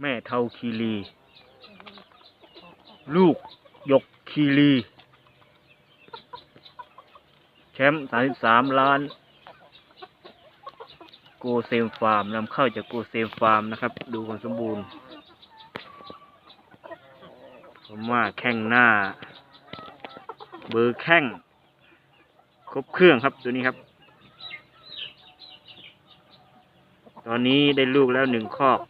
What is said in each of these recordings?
แม่เทาคีรี ลูกยกคีรี แชมป์33 ล้าน โกเซมฟาร์มนำเข้าจากโกเซมฟาร์มนะครับ ดูความสมบูรณ์ ผมว่าแข้งหน้า เบอร์แข้ง ครบเครื่องครับตัวนี้ครับตอนนี้ได้ลูกแล้วหนึ่งคอก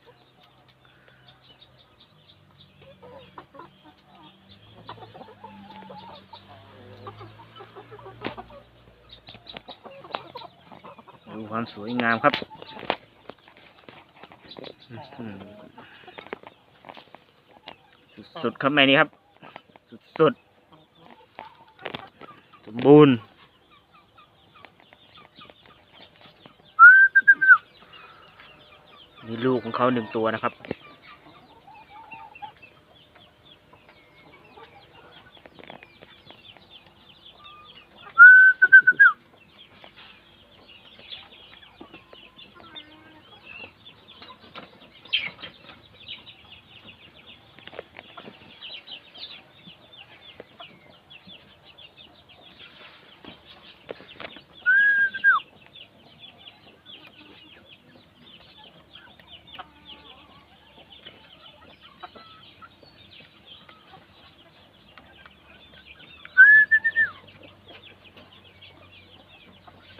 ดูความสวยงามครับอื้อหือสุดๆครับแม่นี้ครับ สุดๆสมบูรณ์มีลูกของเขาหนึ่งตัวนะครับ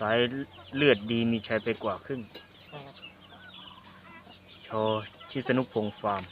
สายเลือดดีมีชัยไปกว่าครึ่งโชว์ชิสนุพงษ์ฟาร์ม